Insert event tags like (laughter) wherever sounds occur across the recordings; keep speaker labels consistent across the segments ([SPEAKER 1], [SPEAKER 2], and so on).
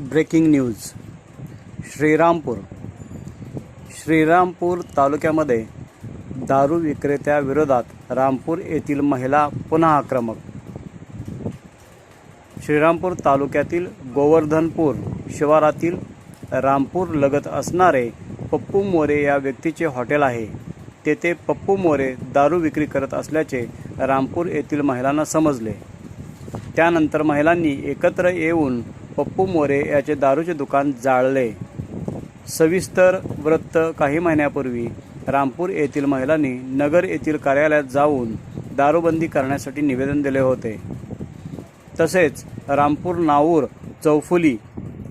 [SPEAKER 1] Breaking news. Shrirampur. Shrirampur तालुक्यामध्ये दारू विक्रेत्याविरोधात रामपूर येथील महिला पुन्हा आक्रमक. श्रीरामपूर तालुक्यातील गोवर्धनपूर शिवारातील रामपूर लगत असणारे पप्पू मोरे या व्यक्तीचे हॉटेल आहे. तेथे पप्पू मोरे दारू विक्री करत असल्याचे रामपूर येथील महिलांना समजले. त्यानंतर महिलांनी एकत्र येऊन पप्पू मोरे याचे दारूचे दुकान जाळले. सविस्तर वृत्त काही महिन्यापूर्वी रामपूर येथील महिलांनी नगर येथील कार्यालयात जाऊन दारूबंदी करण्यासाठी निवेदन दिले होते. तसेच रामपूर नाऊर चौफुली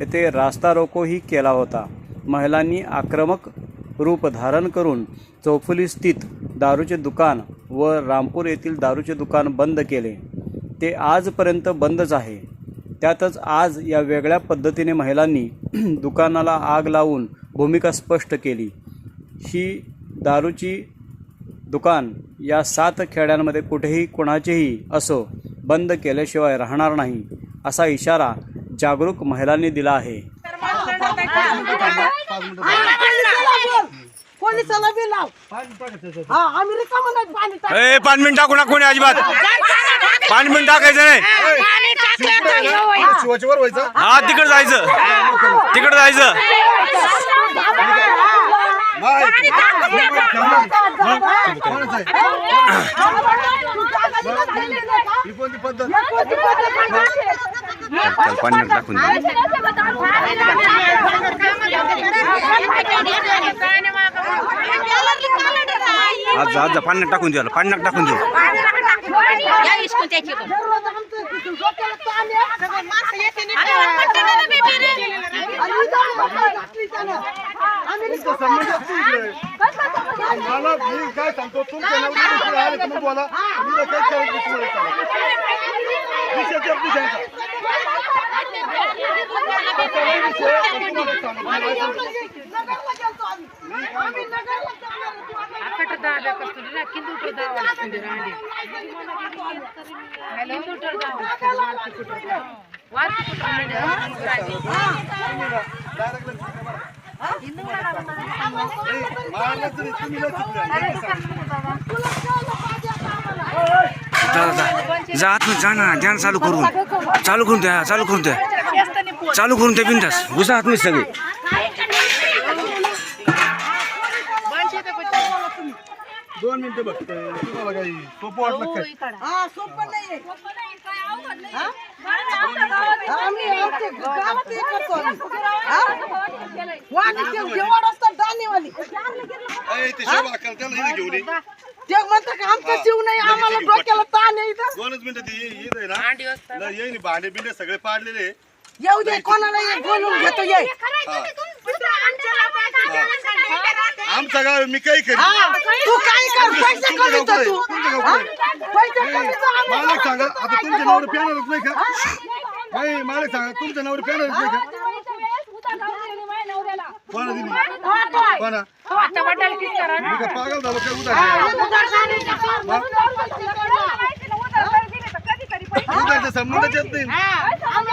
[SPEAKER 1] येथे रास्ता रोकोही केला होता. महिलांनी आक्रमक रूप धारण करून चौफुली स्थित दारूचे दुकान व रामपूर येथील दारूचे दुकान बंद केले. ते आजपर्यंत बंदच आहे. त्यातच आज या वेगळ्या पद्धतीने महिलांनी (clears throat) दुकानाला आग लावून भूमिका स्पष्ट केली. ही दारूची दुकान या सात खेड्यांमध्ये कुठेही कुणाचेही असो बंद केल्याशिवाय राहणार नाही असा इशारा जागरूक महिलांनी दिला आहे.
[SPEAKER 2] पोलिसाला बी लाव. हा आम्ही रिकामं नाही पाणी टाक-
[SPEAKER 3] ए पाच मिनिट टाकू ना कोणी अजिबात. पाच मिनिट टाकायचं नाही.
[SPEAKER 4] शिवाजीवर व्हायचं?
[SPEAKER 3] हा तिकडे जायचं. तिकडे जायचं.
[SPEAKER 4] ही कोणती पद्धत
[SPEAKER 3] टाकून आज जा आज जा पाण्यात टाकून द्यायला पाण्यात टाकून देऊ
[SPEAKER 4] मला मी काय सांगतो तुमच्या दुसरं आले तुम्ही बोला मी तर करत नाही तुम्हाला. विषय सांगतो. मारलं तरी तुम्ही लय चुकले.
[SPEAKER 2] तुला कळलं पाहिजे आता आम्हाला.
[SPEAKER 3] जा आतमध्ये जा ना ध्यान चालू करून. चालू करून द्या चालू करून द्या. चालू करून द्या बिंदास. घुसा आतमध्ये सगळे.
[SPEAKER 4] दोन मिनिटं बघ. तुम्हाला काही सोपं वाटलं काय?
[SPEAKER 2] हा, सोपं नाहीये. हा? आम्ही आमच्या गावात हे? करतो आम्ही. हा? जेवण असतं दाणेवाली.
[SPEAKER 4] ए, ते शेव अक्कल त्याला इथे घेऊन ये.
[SPEAKER 2] ते म्हणतं का आमचा जीव नाही आम्हाला डोक्याला ताण आहे इथं.
[SPEAKER 4] दोनच मिनिटं ती ये- येत आहे ना. येईन भांडे बिंडे सगळे पाडलेले.
[SPEAKER 2] येऊ दे कोणाला ये बोलून घेतो ये.
[SPEAKER 4] आमचा गाव मी काही करी
[SPEAKER 2] हा, तू काय कर पैसे कमीत तू. हा? पैसे
[SPEAKER 4] मालक सांगा आता तुमच्या नवरे पॅनलच नाही का? नाही मालक सांगा तुमच्या नवरे पॅनलच नाही का? कोणा दिली? कोणा? मी का पागल झालो काय नाही.
[SPEAKER 2] हा? आम्ही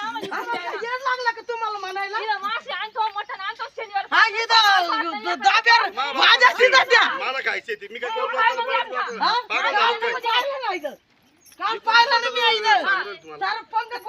[SPEAKER 2] लागला का तुम्हाला म्हणायला? हा इथं दाब्यावर. माझ्या सीधा द्या.
[SPEAKER 4] मला खायचे ते. मी काय करू लोकांना
[SPEAKER 2] हा?
[SPEAKER 4] पागल झालो काय
[SPEAKER 2] पाहिलं ना इथं. काल पाहिलं ना मी इथं. सारं पंगत